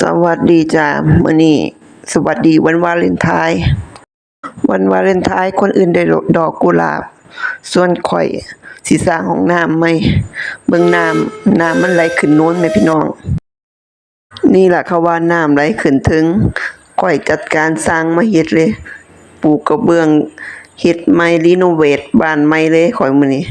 สวัสดีจ้ามื้อนี้สวัสดีวันวาเลนไทน์วันวาเลนไทน์คนอื่นได้ดอกกุหลาบ ส่วนข่อยสิสร้างห้องน้ำใหม่เบิ่งน้ำน้ำมันไหลขึ้นโน้นแม่พี่น้อง นี่แหละเขาว่าน้ำไหลขึ้นถึงข่อยจัดการสร้างมาเฮ็ดเลย ปลูกกระเบื้องเฮ็ดใหม่รีโนเวทบ้านใหม่เลยข่อยมือนี้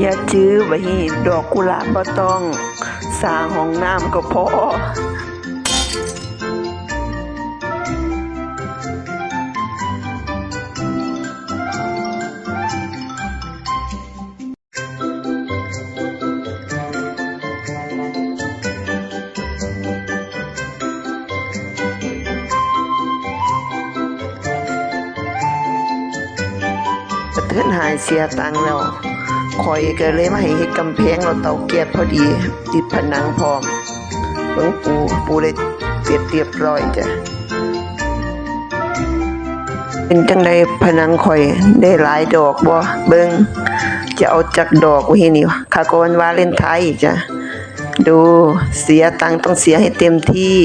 อย่าจื้อไว้ดอกกุหลาบบ่ต้องสร้างห้องน้ำก็พอกระเทือนหายเสียตังค์แล้ว ข่อยก็เลยมาให้เฮ็ดกำแพงแล้วเตาแก๊สพอดี ติดผนังพร้อมเบิ่งปูปูเลยเสร็จเรียบร้อยจ้ะเป็นจังไดผนังข่อยได้หลายดอกบ่เบิ่งจะเอาจักดอกไว้ให้นี่ค่าก่อนวาเลนไทน์จ้ะดูเสียตังต้องเสียให้เต็มที่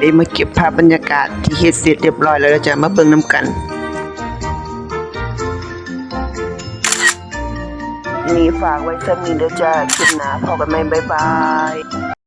ได้มาเก็บภาพบรรยากาศที่เฮ็ดเสร็จเรียบร้อยแล้วเราจะมาเบิ่งน้ำกัน นี่ฝากไว้สำนี้เด้อจ้าคลิปหน้าพอกันใหม่บ๊ายบาย